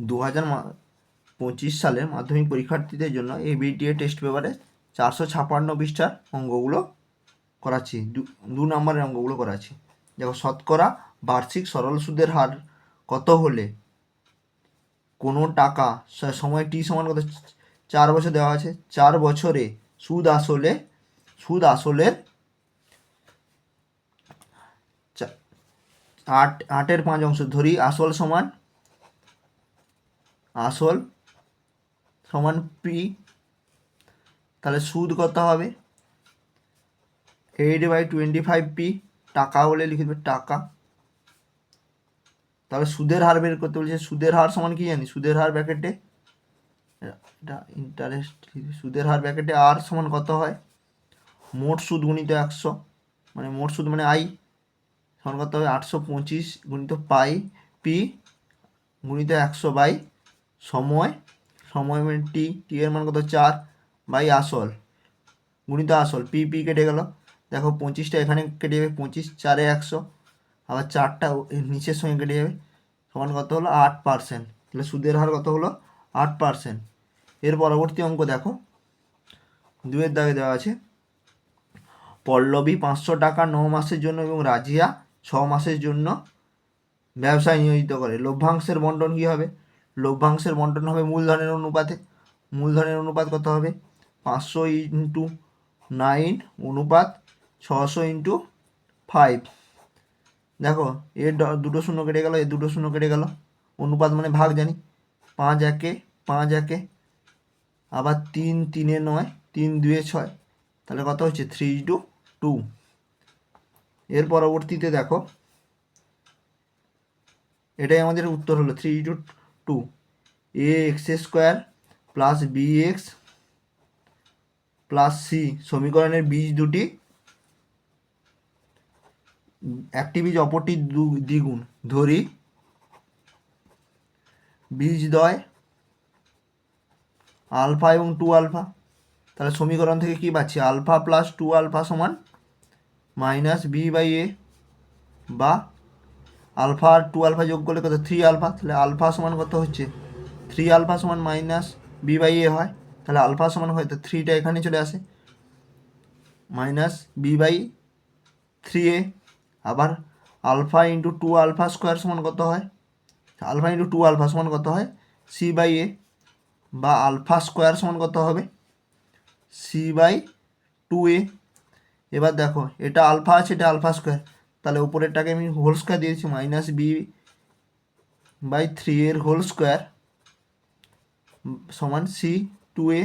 দু হাজার পঁচিশ সালের মাধ্যমিক পরীক্ষার্থীদের জন্য এই বিটিএ টেস্ট পেপারে চারশো ছাপান্ন পৃষ্ঠার অঙ্কগুলো করাচ্ছি। দু নম্বরের অঙ্কগুলো করাচ্ছি। দেখো, শতকরা বার্ষিক সরল সুদের হার কত হলে? কোনো টাকা সময় টি সমান কত? চার বছর দেওয়া আছে। চার বছরে সুদ আসলে, সুদ আসলের আট, আটের পাঁচ অংশ ধরি, আসল সমান আসল সমান পি তাহলে সুদ কত হবে? Eight by twenty five P টাকা বলে লিখে দেবে টাকা। তাহলে সুদের হার বের করতে বলছে, সুদের হার সমান কি জানি? সুদের হার ব্যাকেটে এটা ইন্টারেস্ট সুদের হার ব্যাকেটে আর সমান কত হয়? মোট সুদ গুণিত একশো মানে মোট সুদ মানে আই সমান কত হবে? আটশো পঁচিশ গুণিত পাই পি গুণিত একশো বাই সময় সময় মানে টি টি এর মান কত? চার, বাই আসল, গুণিত আসল পি পি কেটে গেল। দেখো পঁচিশটা এখানে কেটে যাবে, পঁচিশ, চারে একশো, আবার চারটা নিচের সঙ্গে কেটে যাবে, সমান কত হলো? আট পার্সেন্ট তাহলে সুদের হার কত হলো? আট পার্সেন্ট এর পরবর্তী অঙ্ক দেখো দুয়ের দাগে দেওয়া আছে, পল্লবী পাঁচশো টাকা ন মাসের জন্য এবং রাজিয়া ছ মাসের জন্য ব্যবসায় নিয়োজিত করে। লভ্যাংশের বন্টন কী হবে? লভ্যাংশের বন্টন হবে মূলধনের অনুপাতে। মূলধনের অনুপাত কত হবে? পাঁচশো ইন্টু নাইন অনুপাত ছশো ইন্টু ফাইভ। দেখো এর দুটো শূন্য কেটে গেল এর দুটো শূন্য কেটে গেল। অনুপাত মানে ভাগ, জানি? পাঁচ একে পাঁচ একে, আবার তিন, তিনে নয়, তিন দুয়ে ছয়। তাহলে কত হচ্ছে? Three two two. এর পরবর্তীতে দেখো, এটাই আমাদের উত্তর হলো। Three two two A X square plus B X plus C সমীকরণের বীজ দুটি, একটি বীজ অপরটি দ্বিগুণ, ধরি, বীজ দয়, আলফা এবং টু আলফা, তাহলে সমীকরণ থেকে কি পাচ্ছি? আলফা প্লাস টু আলফা সমান মাইনাস বি বাই এ বা আলফা আর টু আলফা যোগ করলে কত? Three alpha. তাহলে আলফা সমান কত হচ্ছে? থ্রি আলফা সমান মাইনাস বি বাই এ হয়। তাহলে আলফা সমান হয়, তো থ্রিটা এখানে চলে আসে। Minus B by three A আবার alpha into two alpha square সমান কত হয়? আলফা ইন্টু টু আলফা সমান কত হয়? সি বাই এ বা আলফা স্কোয়ার সমান কত হবে? সি বাই টু এ এবার দেখো, এটা আলফা আছে, এটা আলফা স্কোয়ার তাহলে উপরেরটাকে আমি হোল স্কোয়ার দিয়েছি মাইনাস বি বাই থ্রি এর হোল স্কোয়ার সমান সি টু এ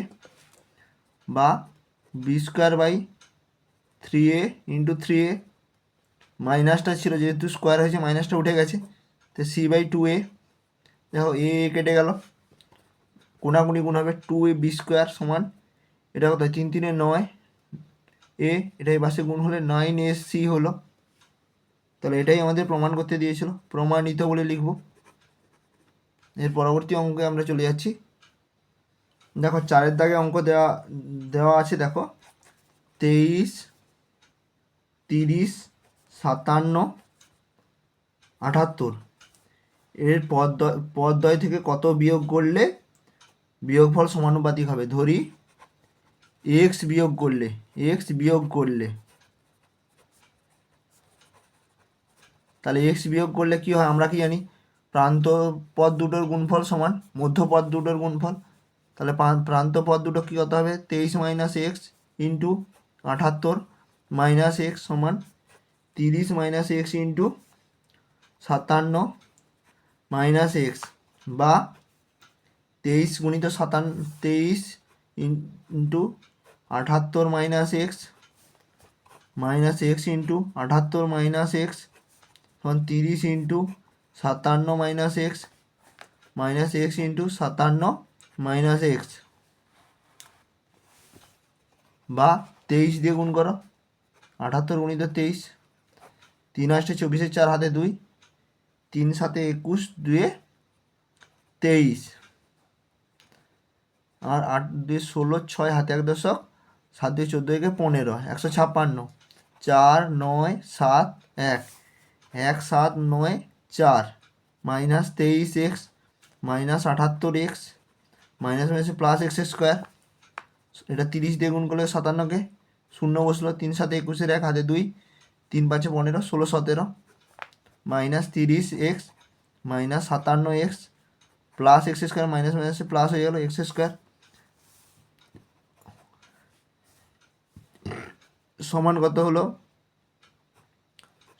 বা B square by three A into three A মাইনাসটা ছিল, যেহেতু স্কোয়ার হয়েছে মাইনাসটা উঠে গেছে, তো সি বাই টু এ দেখো এ কেটে গেল। কোনাকুনি গুণ হবে টু এ বি স্কোয়ার সমান, এটা কত তিন তিনে নয় এ এটাই বাসে গুণ হলে নাইন এ সি হলো। তাহলে এটাই আমাদের প্রমাণ করতে দিয়েছিল। প্রমাণিত বলে লিখব। এর পরবর্তী অঙ্কে আমরা চলে যাচ্ছি। দেখো, চারের দাগে অঙ্ক দেওয়া দেওয়া আছে, দেখো। তেইশ, তিরিশ, সাতান্ন, আটাত্তর। এর পদ পদদ্বয় থেকে কত বিয়োগ করলে বিয়োগফল সমানুপাতিক হবে? ধরি, এক্স বিয়োগ করলে, এক্স বিয়োগ করলে। তাহলে এক্স বিয়োগ করলে কি হয়? আমরা কি জানি? প্রান্ত পদ দুটোর গুণফল সমান, মধ্যপদ দুটোর গুণফল। তাহলে প্রান্ত পদ দুটো কী কত হবে? তেইশ মাইনাস এক্স ইন্টু আটাত্তর মাইনাস এক্স সমান তিরিশ মাইনাস এক্স ইন্টু সাতান্ন মাইনাস এক্স বা তেইশ গুণিত সাতান্ন তেইশ ইন্টু আটাত্তর minus X minus X into আটাত্তর মাইনাস এক্স তখন তিরিশ ইন্টু সাতান্ন minus X minus X into সাতান্ন মাইনাস এক্স। বা তেইশ দিয়ে গুণ করো, আটাত্তর গুণিত তেইশ, তিন আষ্টে চব্বিশের চার, হাতে দুই, তিন সাতে একুশ, দুয়ে তেইশ। আর আট দুই ষোলো, ছয় হাতে এক দশক, সাত দুই চোদ্দ একে পনেরো, একশো ছাপ্পান্ন, চার, নয়, সাত, এক। এক সাত নয় চার। মাইনাস তেইশ এক্স, মাইনাস আটাত্তর এক্স, মাইনাস মাইনাসে প্লাস এক্স স্কোয়ার। এটা তিরিশ দিয়ে গুণ করলে সাতান্নকে। শূন্য বসল তিন সাথে একুশের এক, হাতে দুই। তিন পাঁচে পনেরো, ষোলো সতেরো। মাইনাস তিরিশ এক্স, মাইনাস সাতান্ন X, plus X square, minus মাইনাসে প্লাস হয়ে গেল এক্স স্কোয়ার। সমান কত হলো?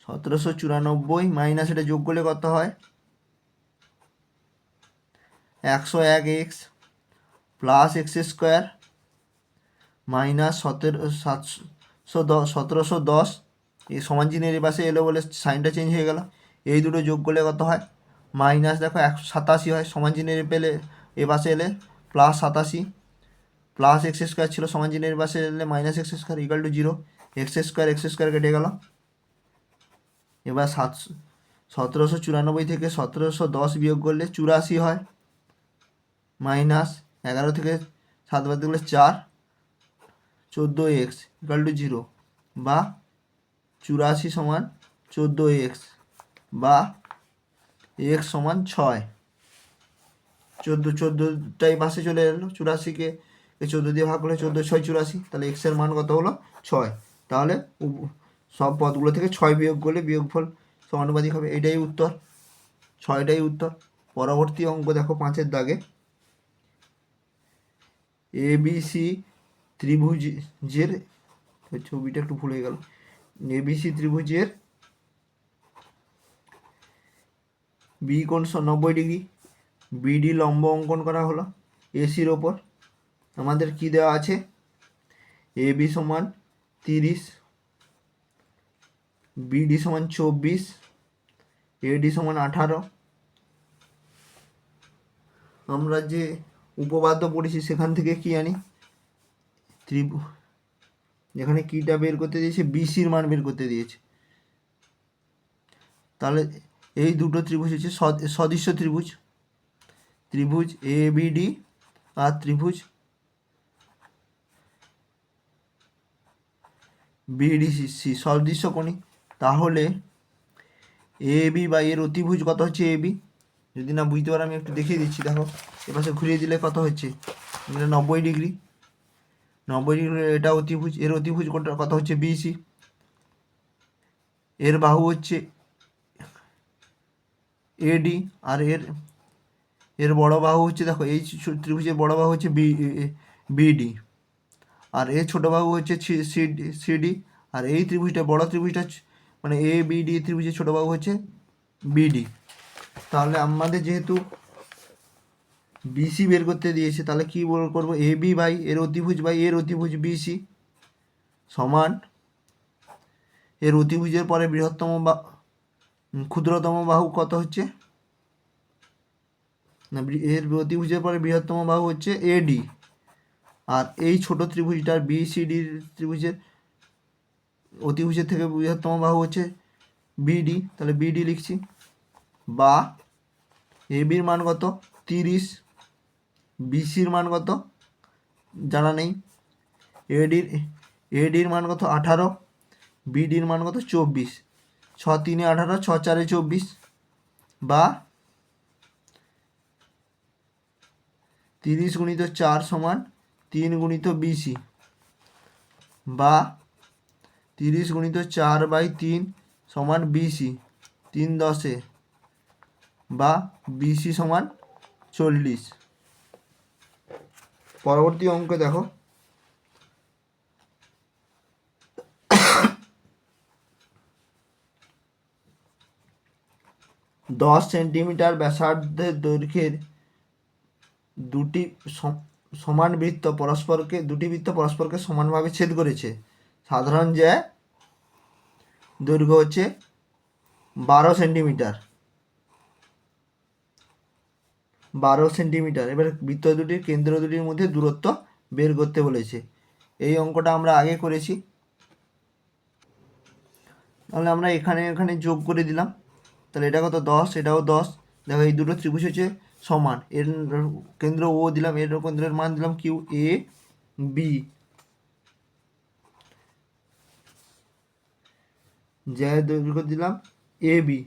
সতেরোশো চুরানব্বই মাইনাস এটা যোগ করলে কত হয়? একশো এক X plus X square minus সতেরো, সাতশো দশ সতেরোশো দশ। এই সমান চিহ্নের পাশে এলো বলে সাইনটা চেঞ্জ হয়ে গেল। এই দুটো যোগ করলে কত হয়? মাইনাস দেখো একশো সাতাশি হয়। সমান চিহ্নের পেলে এ পাশে এলে প্লাস সাতাশি। প্লাস এক্স স্কোয়ার ছিল, সমান চিহ্নের পাশে এলে minus X square equal to zero X square X square কেটে গেল। এবার সাতশো সতেরোশো চুরানব্বই থেকে সতেরোশো দশ বিয়োগ করলে চুরাশি হয়। মাইনাস এগারো থেকে সাত বাদ দিলে চার, চোদ্দ এক্স ইকাল টু জিরো বা চুরাশি সমান চোদ্দ এক্স বা এক্স সমান ছয়। চোদ্দ, চোদ্দোটাই পাশে চলে এলো চুরাশিকে চোদ্দ দিয়ে ভাগ করলে চোদ্দ, ছয়, চুরাশি, তাহলে এক্সের মান কত হলো? ছয়। তাহলে সব পদগুলো থেকে ছয় বিয়োগ করলে বিয়োগফল সমানুপাতিক হবে এটাই উত্তর, ছয়টাই উত্তর। পরবর্তী অঙ্ক দেখো পাঁচের দাগে। এ বি সি ত্রিভুজের ছবিটা একটু ভুলে গেল। এ বি সি ত্রিভুজের বি কোণ নব্বই ডিগ্রি বিডি লম্ব অঙ্কন করা হলো এসির ওপর। আমাদের কি দেওয়া আছে? এ বি সমান তিরিশ বিডি সমান চব্বিশ এডি সমান আঠারো। আমরা যে উপপাদ্য পড়েছি সেখান থেকে কি আনি? ত্রিভু যেখানে কিটা বের করতে দিয়েছে? বিসির মান বের করতে দিয়েছে। তাহলে এই দুটো ত্রিভুজ হচ্ছে সদ- সদৃশ্য ত্রিভুজ। ত্রিভুজ এ বি ডি আর ত্রিভুজ বিডিসি সদৃশ্য কোণী তাহলে এ বি বা এর অতিভুজ কত হচ্ছে এ বি যদি না বুঝতে পারো, আমি একটু দেখিয়ে দিচ্ছি, দেখো। এপাশে ঘুরিয়ে দিলে কত হচ্ছে? এটা নব্বই ডিগ্রি। নব্বই ডিগ্রি, এটা অতিভুজ, এর অতিভুজ কত হচ্ছে? বিসি এর বাহু হচ্ছে এডি আর এর এর বড় বাহু হচ্ছে, দেখো, এই ত্রিভুজের বড় বাহু হচ্ছে বি বিডি আর এর ছোট বাহু হচ্ছে সিডি আর এই ত্রিভুজটা, বড় ত্রিভুজটা মানে এ বিডি ত্রিভুজের ছোট বাহু হচ্ছে বিডি তাহলে আমাদের যেহেতু বিসি বের করতে দিয়েছে, তাহলে কি বল করব? এ বি বাই, এর অতিভুজ বাই, এর অতিভুজ বিসি সমান এর অতিভুজের পরে বৃহত্তম বা ক্ষুদ্রতম বাহু কত হচ্ছে? না এর অতিভুজের পরে বৃহত্তম বাহু হচ্ছে এডি আর এই ছোট ত্রিভুজটার বিসিডির ত্রিভুজের অতিভুজের থেকে বৃহত্তম বাহু হচ্ছে বিডি তাহলে বিডি লিখছি। বা এবির মান কত? তিরিশ। বিসির মান কত? জানা নেই। এডির এডির মান কত? আঠারো। বিডির মান কত? চব্বিশ। ছ তিনে আঠারো, ছ চারে চব্বিশ। বা তিরিশ গুণিত চার সমান তিন গুণিত বিসি বা তিরিশ গুণিত চার বাই তিন সমান বিসি তিন দশে, বা বিসি সমান চল্লিশ। পরবর্তী অঙ্ক দেখো। দশ সেন্টিমিটার ব্যাসার্ধের দৈর্ঘ্যের দুটি সম- সমান বৃত্ত পরস্পরকে, দুটি বৃত্ত পরস্পরকে সমানভাবে ছেদ করেছে। সাধারণ যে দৈর্ঘ্য হচ্ছে বারো সেন্টিমিটার। বারো সেন্টিমিটার। এবার বৃত্ত দুটির কেন্দ্র দুটির মধ্যে দূরত্ব বের করতে বলেছে। এই অঙ্কটা আমরা আগে করেছি। তাহলে আমরা এখানে এখানে যোগ করে দিলাম। তাহলে এটা কত? দশ, এটাও দশ। দেখো এই দুটো ত্রিভুজ হচ্ছে সমান। এর কেন্দ্র ও দিলাম, এর কেন্দ্রের মান দিলাম কিউ এ বি। যে দৈর্ঘ্য দিলাম, এ, বি।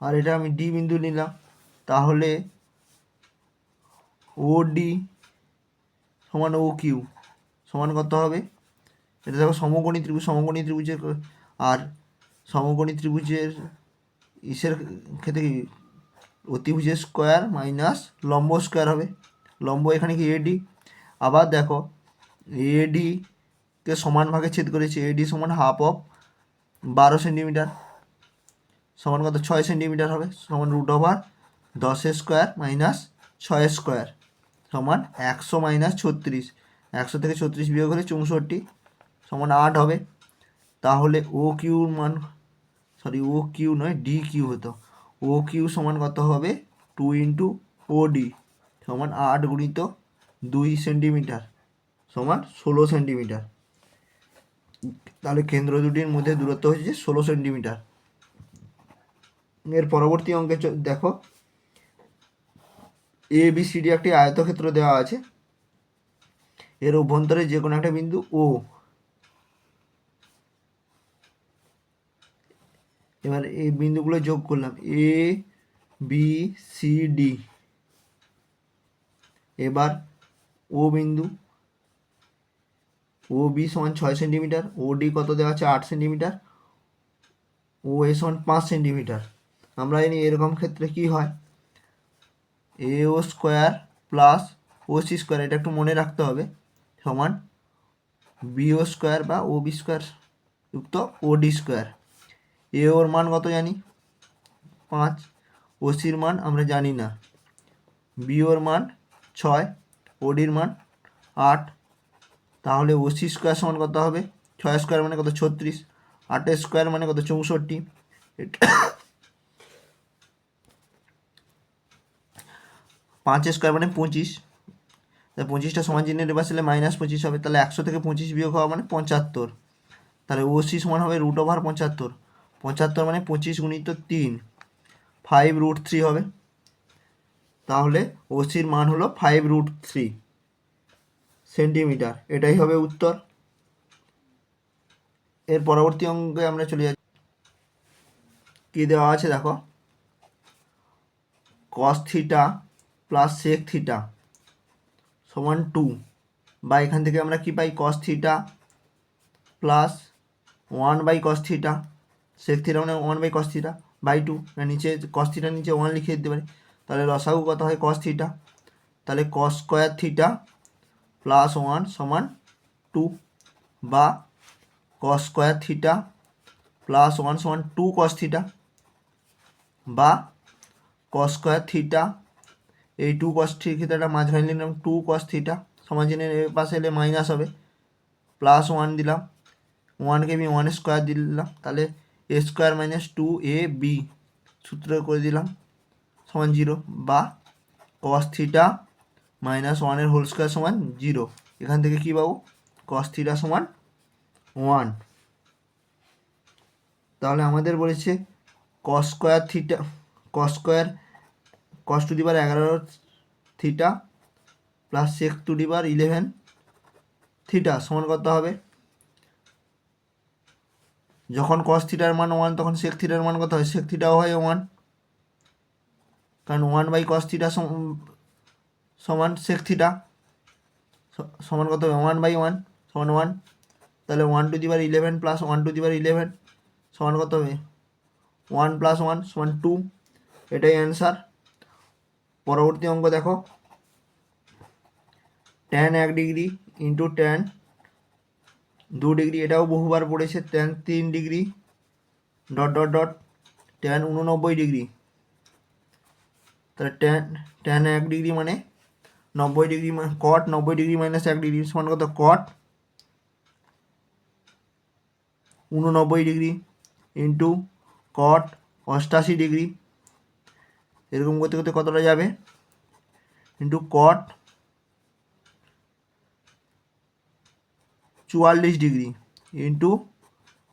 আর এটা আমি ডি বিন্দু নিলাম, তাহলে ও ডি সমান ও কিউ, সমান কত হবে? এটা দেখো সমকোণী ত্রিভুজ, সমকোণী ত্রিভুজের আর সমকোণী ত্রিভুজের ইসের ক্ষেত্রে কি? অতিভুজের স্কোয়ার মাইনাস লম্ব স্কোয়ার হবে। লম্ব এখানে কি? এডি আবার দেখো এডি কে সমান ভাগে ছেদ করেছে এডি সমান হাফ অফ বারো সেন্টিমিটার, সমান কত? ছয় সেন্টিমিটার হবে, সমান রুট ওভার দশ স্কোয়ার মাইনাস ছয় স্কোয়ার সমান একশো মাইনাস ছত্রিশ। একশো থেকে ছত্রিশ বিয়োগ হলে চৌষট্টি, সমান আট হবে। তাহলে ও কিউর মান সরি ও কিউ নয় ডি কিউ হতো। ও কিউ সমান কত হবে? টু ইন্টু ও ডি সমান আট গুণিত দুই সেন্টিমিটার, সমান ষোলো সেন্টিমিটার। তাহলে কেন্দ্র দুটির মধ্যে দূরত্ব হচ্ছে ষোলো সেন্টিমিটার। এর পরবর্তী অঙ্কে দেখো। এ বি সি ডি একটি আয়তক্ষেত্র দেওয়া আছে। এর অভ্যন্তরে যে কোনো একটা বিন্দু ও এবার এই বিন্দুগুলো যোগ করলাম। এ বি সি ডি এবার ও বিন্দু। ও বি সমান ছয় সেন্টিমিটার ও ডি কত দেওয়া আছে? আট সেন্টিমিটার। ও এ সমান পাঁচ সেন্টিমিটার। আমরা জানি এরকম ক্ষেত্রে কি হয়? A O square plus O C square এটা একটু মনে রাখতে হবে। সমান বি ও স্কোয়ার বা ও বি স্কোয়ার যুক্ত ও ডি স্কোয়ার এ ওর মান কত জানি? পাঁচ। ও সির মান আমরা জানি না। বি ওর মান ছয় ওডির মান আট। তাহলে সি স্কোয়ার সমান কত হবে? ছয় স্কোয়ার মানে কত? ছত্রিশ। আটের স্কোয়ার মানে কত? চৌষট্টি। পাঁচ স্কোয়ার মানে পঁচিশ। তাহলে পঁচিশটা সমান চিহ্নের ছেলে মাইনাস পঁচিশ হবে। তাহলে একশো থেকে পঁচিশ বিয়োগ হওয়া মানে পঁচাত্তর। তাহলে ও সি সমান হবে রুট ওভার পঁচাত্তর। পঁচাত্তর মানে পঁচিশ গুণিত তিন। ফাইভ রুট থ্রি হবে। তাহলে ওসির মান হলো ফাইভ রুট থ্রি সেন্টিমিটার। এটাই হবে উত্তর। এর পরবর্তী অঙ্কে আমরা চলে যাচ্ছি। কি দেওয়া আছে দেখো? Cos theta plus sec theta সমান টু বা এখান থেকে আমরা কি পাই? Cos theta plus one by cos theta sec theta মানে one by cos theta by two নিচে কস থিটার নিচে ওয়ান লিখে দিতে পারি। তাহলে লসাগু কত হয়? কস থিটা তাহলে cos square theta plus one সমান টু বা cos square theta plus one সমান টু কস থিটা বা কস স্কোয়ার থিটা এই টু কস থিটাটা মাঝখানে নিলাম টু কস থিটা সমাজনের এর পাশে এলে মাইনাস হবে। প্লাস ওয়ান দিলাম ওয়ানকে আমি ওয়ান স্কোয়ার দিলাম, তাহলে a square minus two a b সূত্র করে দিলাম, সমান জিরো বা কস থিটা মাইনাস ওয়ানের হোল স্কোয়ার সমান জিরো এখান থেকে কী পাবো? কস থিটা সমান ওয়ান তাহলে আমাদের বলেছে cos square theta cos square cos two দিবার এগারো থিটা প্লাস সেক টু দিবার ইলেভেন থিটা সমান কত হবে? যখন কস থিটার মান ওয়ান তখন সেক থিটার মান কত হয়? সেক থিটাও হয় ওয়ান কারণ ওয়ান বাই কস থিটা সমান সেক থিটা সমান কত হবে? ওয়ান বাই ওয়ান সমান ওয়ান তাহলে ওয়ান টু দিবার ইলেভেন প্লাস ওয়ান টু দিবার ইলেভেন সমান কত হবে? ওয়ান প্লাস ওয়ান সমান টু এটাই অ্যান্সার পরবর্তী অঙ্ক দেখো। ট্যান এক ডিগ্রি ইন্টু ট্যান দু ডিগ্রি এটাও বহুবার পড়েছে ট্যান তিন degree dot dot dot tan উননব্বই ডিগ্রি তাহলে ট্যান ট্যান এক ডিগ্রি মানে নব্বই ডিগ্রি কট নব্বই ডিগ্রি মাইনাস এক ডিগ্রি, সমান কত? কট উননব্বই ডিগ্রি ইন্টু কট অষ্টাশি ডিগ্রি। এরকম করতে করতে কতটা যাবে? ইন্টু কট চুয়াল্লিশ ডিগ্রি ইন্টু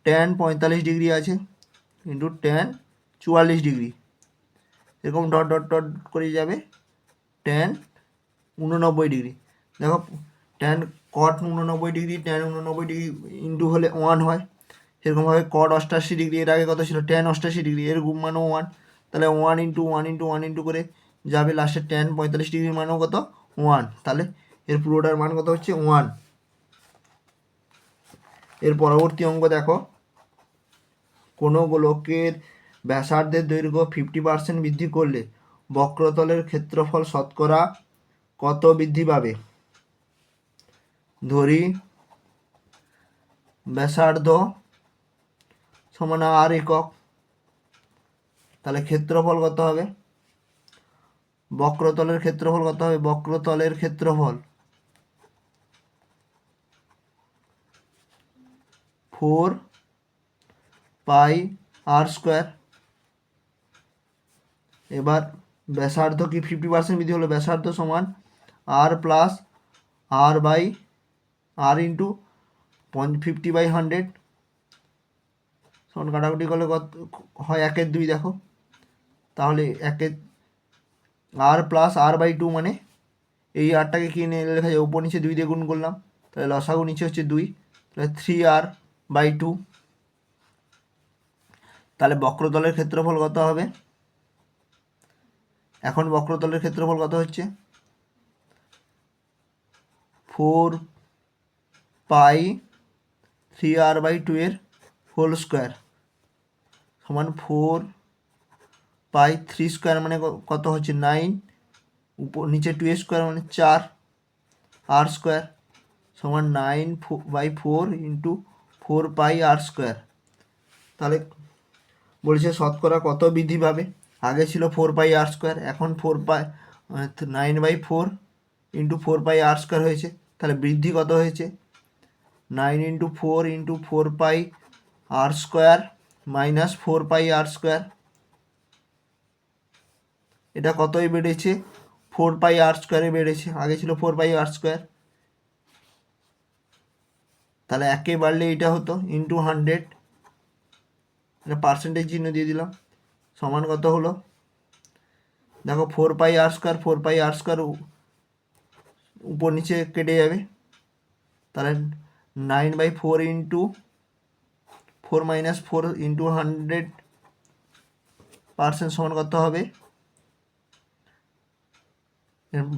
ট্যান পঁয়তাল্লিশ ডিগ্রি আছে ইন্টু ট্যান চুয়াল্লিশ ডিগ্রি। এরকম ডট ডট ডট করে যাবে ট্যান উননব্বই ডিগ্রি। দেখো ট্যান কট উননব্বই ডিগ্রি ট্যান উননব্বই ডিগ্রি ইন্টু হলে ওয়ান হয়। সেরকমভাবে কট অষ্টাশি ডিগ্রি, এর আগে কত ছিল? ট্যান অষ্টাশি ডিগ্রি, এর গুণ মানও ওয়ান তাহলে one into one into one into করে যাবে লাস্টে ট্যান পঁয়তাল্লিশ ডিগ্রির মানও কত? ওয়ান তাহলে এর পুরোটার মান কত হচ্ছে? ওয়ানের পরবর্তী অঙ্ক দেখো। কোনো গোলকের ব্যাসার্ধের দৈর্ঘ্য ফিফটি পার্সেন্ট বৃদ্ধি করলে বক্রতলের ক্ষেত্রফল শতকরা কত বৃদ্ধি পাবে? ধরি, ব্যাসার্ধ সমান আর একক। তাহলে ক্ষেত্রফল কত হবে? বক্রতলের ক্ষেত্রফল কত হবে? বক্রতলের ক্ষেত্রফল ফোর পাই আর স্কোয়ার। এবার ব্যাসার্ধ কি ফিফটি পার্সেন্ট বৃদ্ধি হলো? ব্যাসার্ধ সমান r plus r by r into fifty by hundred সমান কাটাকুটি করলে কত, হয় একের দুই, দেখো। তাহলে একের r plus r by two মানে এই আরটাকে কি নিয়ে লেখা যায় উপর নিচে দুই দিয়ে গুণ করলাম। তাহলে লসাগু নিচে হচ্ছে দুই। তাহলে থ্রি আর বাই টু তাহলে বক্রতলের ক্ষেত্রফল কত হবে? এখন বক্রতলের ক্ষেত্রফল কত হচ্ছে? Four pi three r by two এর হোল স্কোয়ার। সমান ফোর পাই থ্রি স্কোয়ার মানে কত হচ্ছে নাইন? উপর, নিচে টু স্কোয়ার মানে চার। আর স্কোয়ার সমান nine by four into four pi r square. তাহলে বলছে শতকরা কত বৃদ্ধি পাবে? আগে ছিল ফোর পাই আর স্কোয়ার, এখন four pi nine by four into four pi r square হয়েছে। তাহলে বৃদ্ধি কত হয়েছে? Nine into four into four pi r square minus four pi r square. এটা কতই বেড়েছে? ফোর পাই আর স্কোয়ারে বেড়েছে। আগে ছিল ফোর পাই আর স্কোয়ার। তাহলে একে বাড়লে এটা হতো ইন্টু হান্ড্রেড। এটা পার্সেন্টেজ চিহ্ন দিয়ে দিলাম। সমান কত হলো? দেখো, four pi r square, four pi r square উপর নিচে কেটে যাবে। তাহলে nine by four into four minus four into hundred percent সমান কত হবে।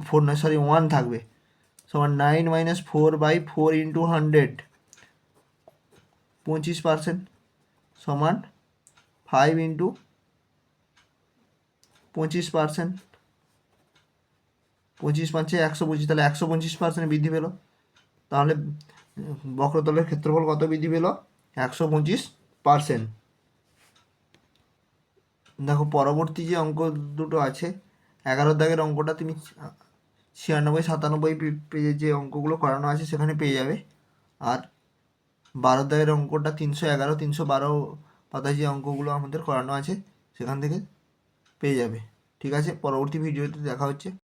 ফোর নয় সরি ওয়ান থাকবে। সমান nine minus four by four into hundred পঁচিশ পার্সেন্ট সমান ফাইভ ইন্টু পঁচিশ পার্সেন্ট পঁচিশ পাঁচে একশো পঁচিশ, তাহলে একশো পঁচিশ পার্সেন্ট বৃদ্ধি পেল। তাহলে বক্রতলের ক্ষেত্রফল কত বৃদ্ধি পেল? একশো পঁচিশ পার্সেন্ট দেখো, পরবর্তী যে অঙ্ক দুটো আছে, এগারো দাগের অঙ্কটা তুমি ছিয়ানব্বই, সাতানব্বই পেজে যে অঙ্কগুলো করানো আছে, সেখানে পেয়ে যাবে। আর বারো দাগের অঙ্কটা তিনশো এগারো, তিনশো বারো পাতায় যে অঙ্কগুলো আমাদের করানো আছে, সেখান থেকে পেয়ে যাবে। ঠিক আছে? পরবর্তী ভিডিওতে দেখা হচ্ছে।